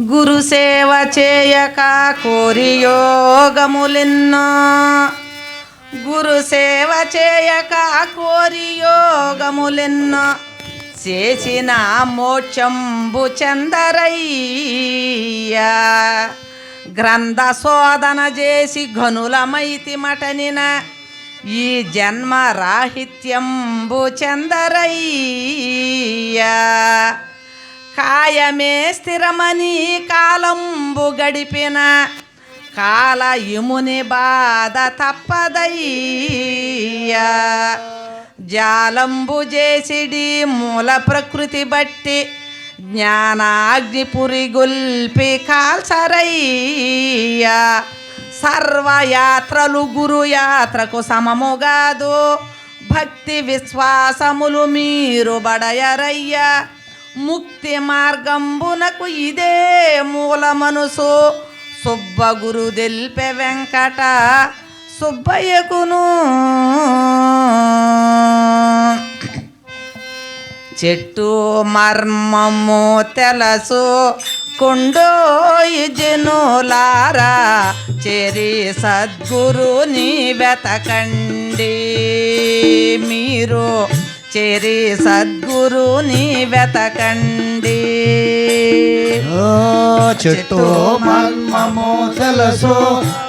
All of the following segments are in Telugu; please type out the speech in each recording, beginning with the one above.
గురు సేవ చేయక కోరి యోగములెన్నో. గురు సేవ చేయక కోరి యోగములెన్నో. చేసిన మోక్షంబు చందరయ్యా. గ్రంథ శోధన చేసి ఘనులమైతి మటనిన. ఈ జన్మ రాహిత్యంబు చందరయ్యా. కాయమే స్థిరమని కాలంబు గడిపిన కాల ఇముని బాధ తప్పదయ్యా. జాలంబు చేసిడి మూల ప్రకృతి బట్టి జ్ఞానాగ్నిపురి గొల్పి కాల్సరయ్యా సర్వయాత్రలు గురుయాత్రకు సమముగాదు భక్తి విశ్వాసములు మీరు బడయరయ్యా. ముక్తి మార్గంబునకు ఇదే మూల మనసు సుబ్బ గురు దెల్పె వెంకట సుబ్బయ్యకును. చెట్టు మర్మము తెలసు కొండోయి జనులారా. చెరి సద్గురుని వెతకండి మీరు. చెరి సద్గురుని వెతకండి. చెట్టు తెలుసు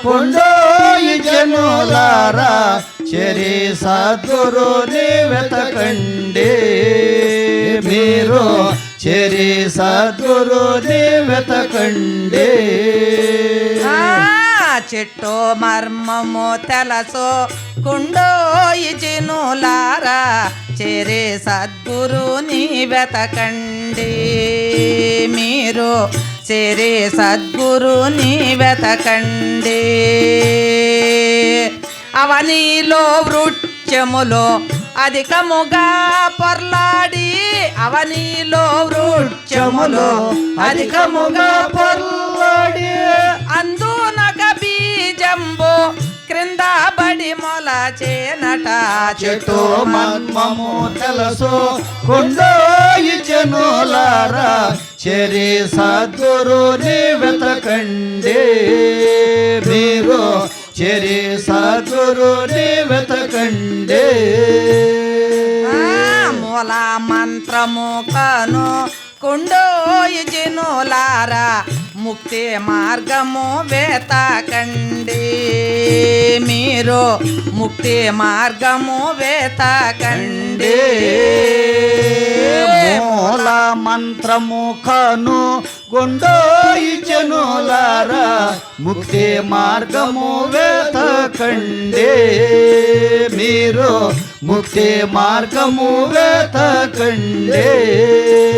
కొండోయి జనులారా చెరి సద్గురుని వెతకండి. మీరు చెరి సద్గురుని వెతకండి. ఆ చెట్టు మర్మము తెలసో కుండోయి చినులారా చెరే సద్గురుని వెతకండి. మీరు చెరే సద్గురుని వెతకండి. అవనిలో వృక్షములో అధికముగా పొర్లాడి. అవనిలో వృక్షములో అధికముగా పొర్లాడి. అందు బీజంబు క్రింద బడి మొలచేనట చెట్టు మర్మము తెలుసు. కొండోయి జనులారా చెరి సద్గురుని వెతకండి మీరు చెరి సద్గురుని వెతకండి మూల మంత్రము కను. కుండోయి జినులారా ముక్తి మార్గము వేతకండి మీరు ముక్తి మార్గము వేతకండి మూల మంత్రము కను గుండోయి జనులారా ముక్తి మార్గము వేతకండి మీరు ముక్తి మార్గము వేతకండి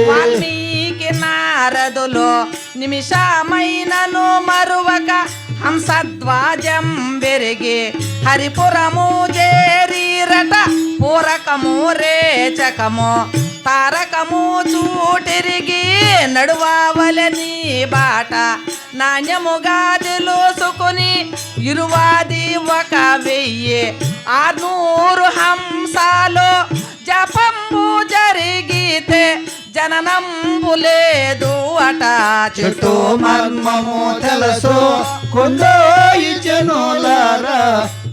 వాల్మీకి నారదులో నిమిషమైనను మరువక హంసధ్వాజం పెరిగి హరిపురము చేరీరట పూరకము రేచకము తారకము చూటిరిగి నడువావలని బాట. నాణ్యముగా తెలుసుకుని ఇరువాది ఒక వెయ్యి. ఆర్నూరు హంసాలు జపంబు జరిగితే జననంబు లేదు అట చెట్టు మర్మము తెలుసు. కొండోయి జనులారా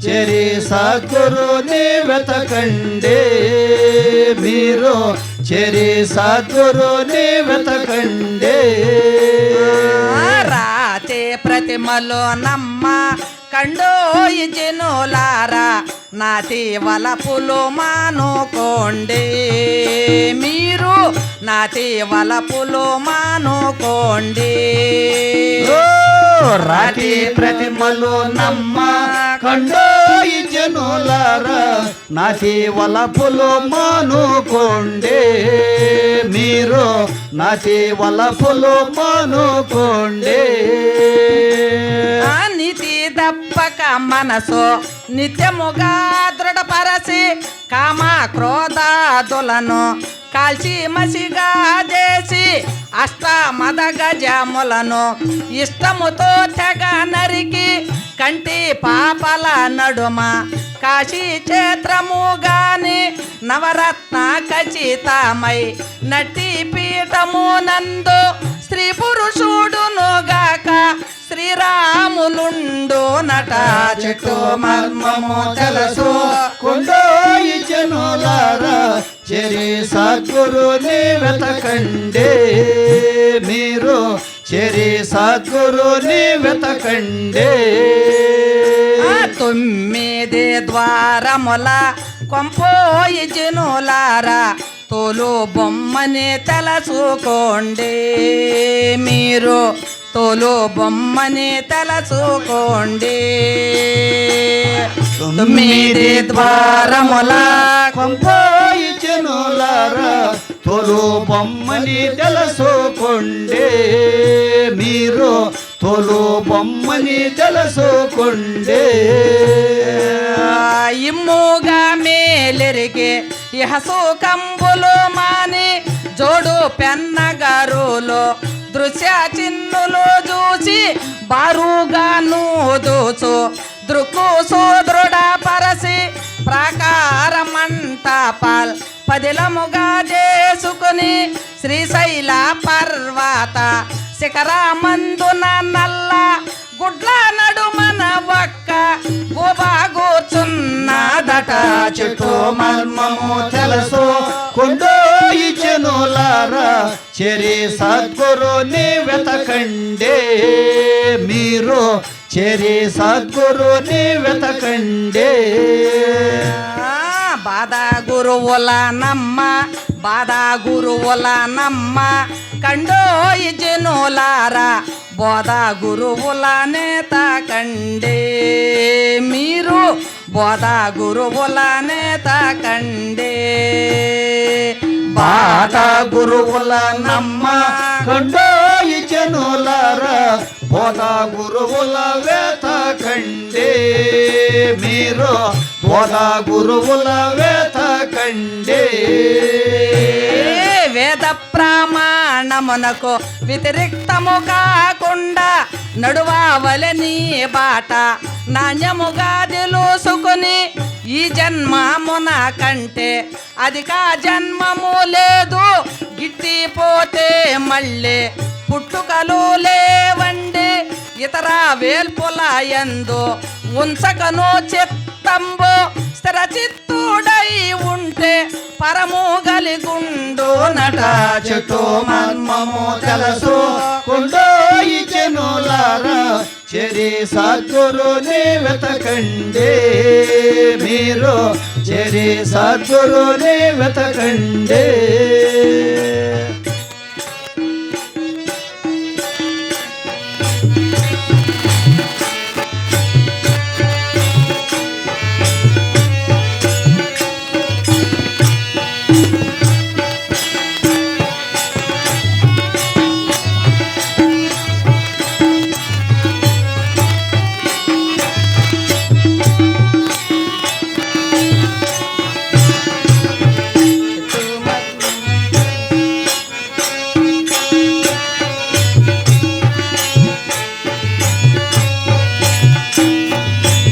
చెరి సద్గురుని వెతకండి మీరు చెరి సద్గురుని వెతకండి రాతే ప్రతిమలో నమ్మ కండోయి జనులారా నాతి వలపులు మానుకోండి. మీరు నాతి వలపులు మానుకోండి. రాతి ప్రతిమలు నమ్మ కండోయి జనులారా నాటి వలపులు మానుకోండి. మీరు నాటి వలపులు మానుకోండి. నీతి దప్పక మనసు నిత్యముగా దృఢపరచి కామ క్రోధాదులను కాల్చి మసిగా చేసి అష్ట మద గజములను ఇష్టముతో తెగ నరికి కంటి పాపల నడుమ కాశీ క్షేత్రము గాని నవరత్న ఖచ్చితమై నటి పీఠము నందు స్త్రీ పురుషుడును గాక శ్రీరాములుండు నట చెట్టు మర్మము తెలుసు. కొండోయి జనులారా చెరి సద్గురుని వెతకండే మీరు. చెరి సద్గురుని వెతకండే తొమ్మిది ద్వారముల కొంపోయి జనులారా తోలు బొమ్మని తలచుకోండి మీరు. తోలు బొమ్మని తలచుకోండి. తొమ్మిది ద్వారముల కొంపాయి జనులారా తొలు బొమ్మని తెలుసుకోండే మీరు. తొలు బొమ్మని తెలుసుకోండే ఇమ్ముగా మేలెరిగే ఇహసు కంబులు మాని జోడు పెన్నగారులో. దృశ్య చిన్నులు చూసి బారుగాను దోచు దృక్కు సోదరుడ పరసి ప్రాకారమంటపాల్ పదిలముగా చేసుకుని శ్రీశైల పర్వత శిఖరామందున నల్ల గుడ్ల నడుమన ఒక్క గుబా చెట్టు మర్మము తెలుసు కొండోయి జనులారా చెరి సద్గురుని వెతకండే మీరు చెరి సద్గురుని వెతకండే బాధ గురువుల నమ్మ బాధ గురువుల నమ్మ. కండోయి జనులారా బోధ గురువుల నేత కండే మీరు. బోధ గురువుల నేత కండే బాట గురువుల నమ్మ. కండోయి జనులారా బోధ గురువుల వేత కండే మీరు బోధ గురువుల వెతకండే ఏ వేద ప్రమాణమునకు వ్యతిరిక్తము కాకుండా నీ బాట. నాణ్యముగా తెలుసుకుని ఈ జన్మమున కంటే అధిక జన్మము లేదు. గిట్టిపోతే మళ్ళీ పుట్టుకలు లేవండి. ఇతర వేల్పుల ఎందు ఉంచగనో చిత్తంబు. స్థిరచిత్తుడై ఉంటే పరము గలిగుండు నట చెట్టు మర్మము తెలుసు కొండోయి జనులారా చెరి సద్గురుని వెతకండే. మీరు చెరి సద్గురుని వెతకండే.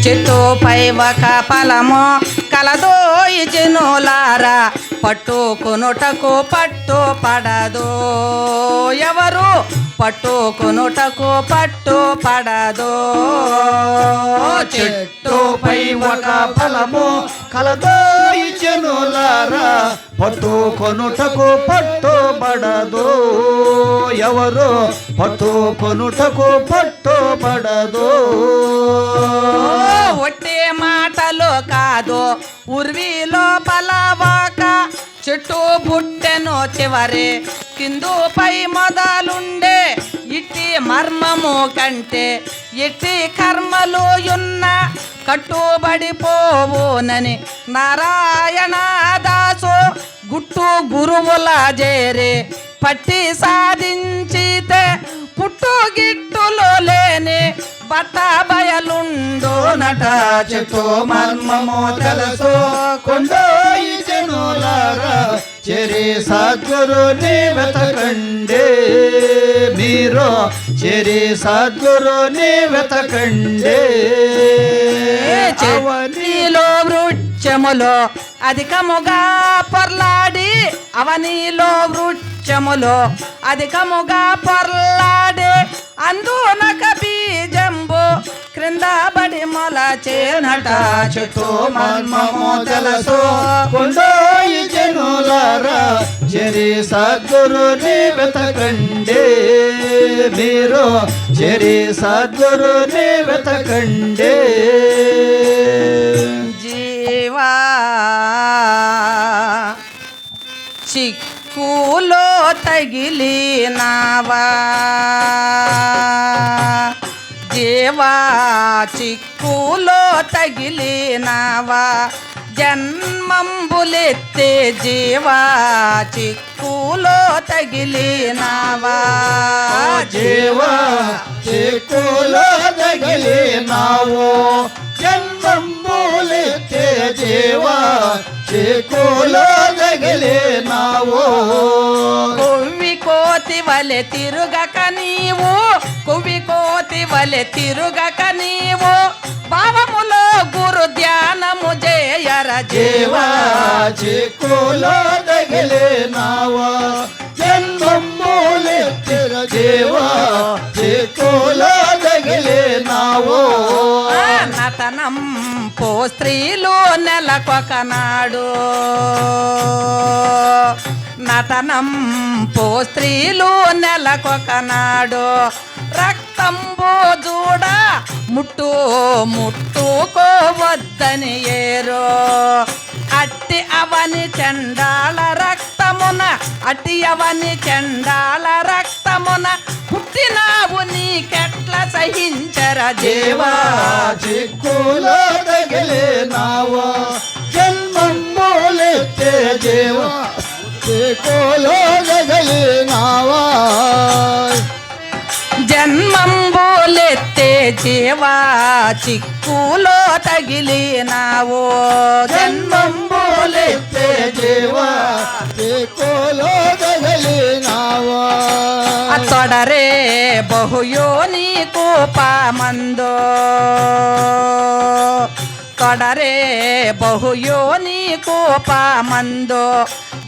చెట్టుపై ఒక ఫలము కలదోయి జనులారా. పట్టుకునుటకు పట్టు పడదు. ఎవరు పట్టుకునుటకు పట్టు పడదు. చెట్టుపై ఒక ఫలము కలదోయి జనులారా. పట్టు కొనుటకు పట్టుబడదు ఎవరు పట్టు కొనుటకు పట్టుబడదు కాదు. ఉర్వి లోపల వాక చెట్టు బుట్టెను చివరి. కిందుపై మొదలుండే ఇట్టి మర్మము కంటే ఇట్టి కర్మలు ఉన్న కట్టుబడిపోవునని నారాయణ దాసు గుట్టు గురువుల జేరే. పట్టి సాధించితే పుట్టు గిట్టులు లేని బట్ట బయలుండు నట చెట్టు మర్మము తెలుసు కొండోయి జను జనులారా చెరి సద్గురుని వెతకండే మీరు చెరి సద్గురుని వెతకండే చెట్టిలో వృక్షములో అధికముగా పొర్లాడి అవనిలో వృక్షములో అధికముగా పొర్లాడే అందునక బీజంబు క్రింద బడి మొలచేనట చెట్టు మర్మము తెలుసు కొండోయి జనులారా చెరి సద్గురుని వెతకండే మీరు చెరి సద్గురుని వెతకండే జీవా చిక్కులో తగిలినావా? జీవా చిక్కులో తగిలినావా? జన్మంబులెత్తే జీవా? చిక్కులో తగిలినావా? జీవా చిక్కులో తగిలినావు? జన్మంబులెత్తే జీవా చిక్కులో తగిలినావు? కొవ్వి కోతి వలె తిరుగక నీవు కొవ్వి కోతి వలె తిరుగక నీవు. భావములో గురు ధ్యానము జయర జీవా. చిక్కులో నతనం పో స్త్రీలు నెలకొకనాడు నతనం పో స్త్రీలు నెలకొకనాడు రక్తంబో చూడ ముట్టు ముట్టుకోవద్దని ఏరో. అట్టి అవని చండాల రక్తమున అట్టి అవని చండాల రక్తమున పుట్టినావు నీకెట్ల సహించర దేవా చిక్కులో తగిలినావా జన్మంబులెత్తే జీవా. చిక్కులో జన్మంబులెత్తే జీవా చిక్కులో తగిలినావు? జన్మంబులెత్తే జీవా చిక్కులో తగిలినావా తొడరే బహుయోని కూపమందో? తొడరే బహుయోని కూపమందో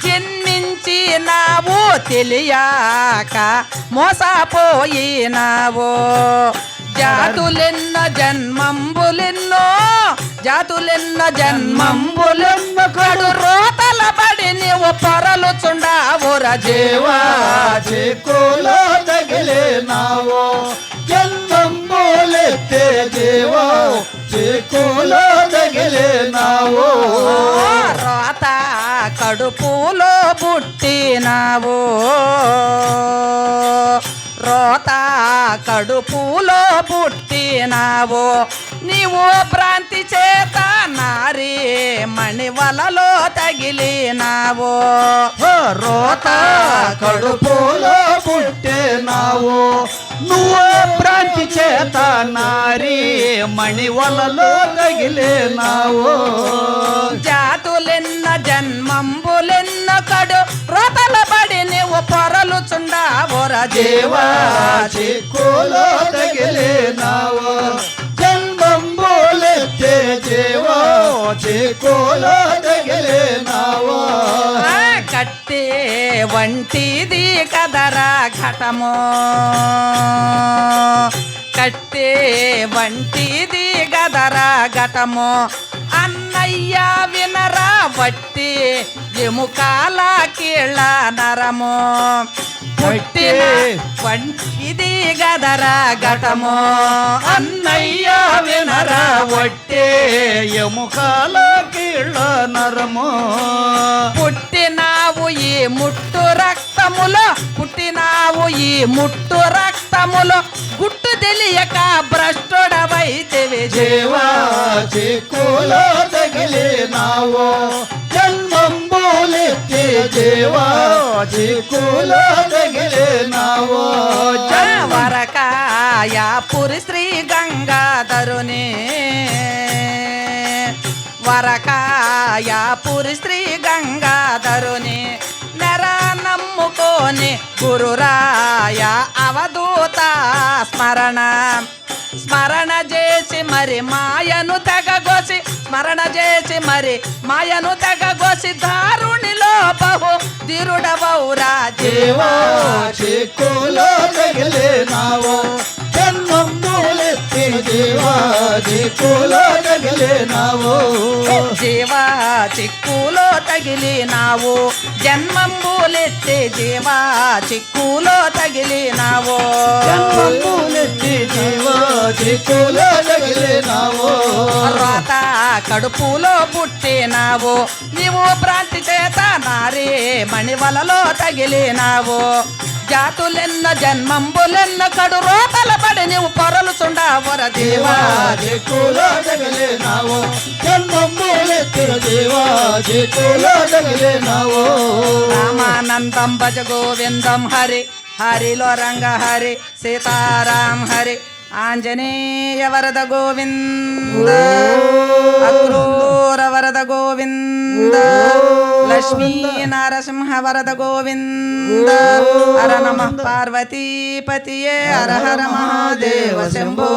జన్మించినావు తెలియక మోసపోయినావు. జాతులెన్న జన్మంబులెన్నో జాతులెన్న జన్మంబులెన్న కడు రోతల బడి నీవు పొరలు చుండావుర జీవా జీవా. చిక్కులో తగిలినావు. జీవా చిక్కులో తగిలినావు రోత కడుపులో పుట్టినావు. రోత కడుపులో పుట్టినావు. నీవు భ్రాంతి చేత నారీ మణివలలో తగిలినావు. రోత కడుపులో పుట్టినావు. నువ్వు భ్రాంతి చేత నారీ మణివలలో తగిలినావు జాతులెన్న జన్మంబులెన్న కడు రోతల బడి నీవు పొరలు చుండావుర దేవా చిక్కులో తగిలినావు జన్మంబులెత్తే జీవో చిక్కులో తగిలినావు కట్టే వంటిది కదరా ఘటము. కట్టే వంటిది గదరా ఘటము. అన్నయ్య వినరా వట్టి ఎముకాల కీళ్ళ నరము. పుట్టిన వంటిది గదరా ఘటము. అన్నయ్య వినరా వట్టే ఎముకాల కీళ్ళ నరము. పుట్టినావు ఈ ముట్టు రక్తములో పుట్టినావు ఈ ముట్టు రక్తములో. గుట్టు తెలియక భ్రష్టుడవైతివి జీవా చిక్కులో తగిలినావు. జన్మంబులెత్తి జీవా చిక్కులో తగిలినావు. జన్మ పురి శ్రీ గంగాధరుని. వరకాయ పురి శ్రీ గంగాధరుని నెర నమ్ముకోని గురురాయ అవధూత స్మరణ. స్మరణ చేసి మరి మాయను తెగగోసి స్మరణ చేసి మరి మాయను తెగగోసి దారుణిలో బహు దిరుడవౌరా దేవా చిక్కులో తగిలినావు జన్మములెత్తిన చిక్కులో జీవా చిక్కులో తగిలినావు. జన్మంబులెత్తి జీవా చిక్కులో తగిలినావు. జన్మములెత్తి దేవా చిక్కులో తగిలినావు. తర్వాత కడుపులో పుట్టినావు. నీవు భ్రాంతి చేత నారే మణివలలో తగిలినావు. జాతులెన్న జన్మంబులెన్న కడు రోపల పడి నీవు పొరలు దేవా దేవా చిక్కులో తగిలినావు. జన్మములెత్తిన దేవా చిక్కులో తగిలినావు రామానందం భజ గోవిందం హరి హరిలో రంగ హరి సీతారాం హరి ఆంజనేయ వరద గోవింద అక్రూర వరద గోవింద లక్ష్మీ నరసింహ వరద గోవింద హర నమ పార్వతీపతియే హర హర మహాదేవ శంభో.